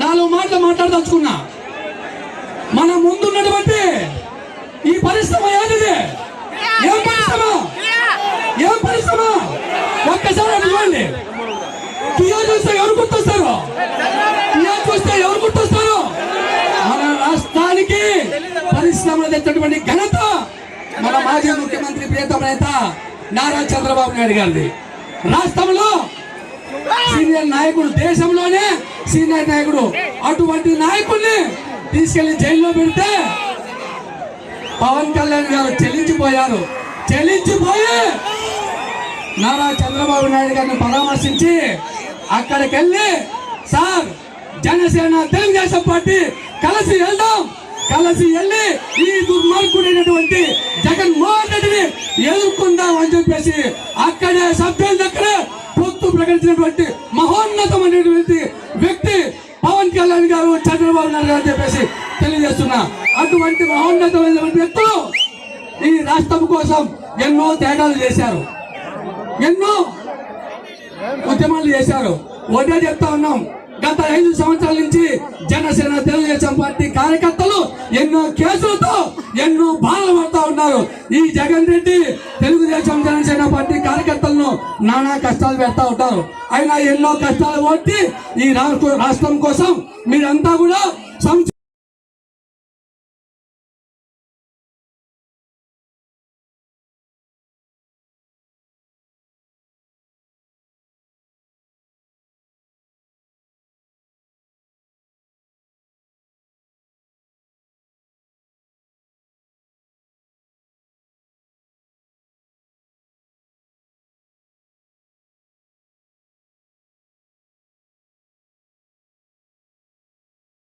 మాటలు మాట్లాడదలుచుకున్నా. మన ముందున్నటువంటి ఈ పరిశ్రమ ఏదిది ఏం పరిశ్రమ? ఏం పరిశ్రమ? ఒక్కసారి చూడండి. కియా చూస్తే ఎవరు గుర్తొస్తారు? కియా చూస్తే ఎవరు గుర్తొస్తారు? మన రాష్ట్రానికి పరిశ్రమలు తెచ్చినటువంటి ఘనత మన మాజీ ముఖ్యమంత్రి ప్రియతమ నేత నారా చంద్రబాబు నాయుడు గారిది. రాష్ట్రంలో సీనియర్ నాయకుడు దేశంలోనే సీనియర్ నాయకుడు. అటువంటి నాయకుడిని తీసుకెళ్ళి జైల్లో పెడితే పవన్ కళ్యాణ్ గారు చెల్లించిపోయారు. చెల్లించిపోయి నారా చంద్రబాబు నాయుడు గారిని పరామర్శించి అక్కడికి వెళ్ళి సార్ జనసేన తెలుగుదేశం పార్టీ కలిసి వెళ్దాం. కలిసి వెళ్ళి ఈ దుర్మార్గుడైనటువంటి జగన్మోహన్ రెడ్డిని ఎదుర్కొందాం అని చెప్పేసి అక్కడే సభ్యులు దగ్గర మహోన్నతమైనటువంటి వ్యక్తి పవన్ కళ్యాణ్ గారు చంద్రబాబు నాయుడు గారు చెప్పేసి తెలియజేస్తున్నా. అటువంటి మహోన్నతమైనటువంటి వ్యక్తులు ఈ రాష్ట్రం కోసం ఎన్నో తేడాలు చేశారు. ఎన్నో ఉద్యమాలు చేశారు. ఒకటే చెప్తా ఉన్నాం. గత ఐదు సంవత్సరాల నుంచి జనసేన తెలుగుదేశం పార్టీ కార్యకర్తలు ఎన్నో కేసులతో ఎన్నో బాధలు పడతా ఉన్నారు. ఈ జగన్ రెడ్డి తెలుగుదేశం జనసేన పార్టీ రాష్ట్రంలో నానా కష్టాలు పెడతా ఉంటారు. అయినా ఎన్నో కష్టాలు ఓట్టి ఈ రాష్ట్రం కోసం మీరంతా కూడా సంచ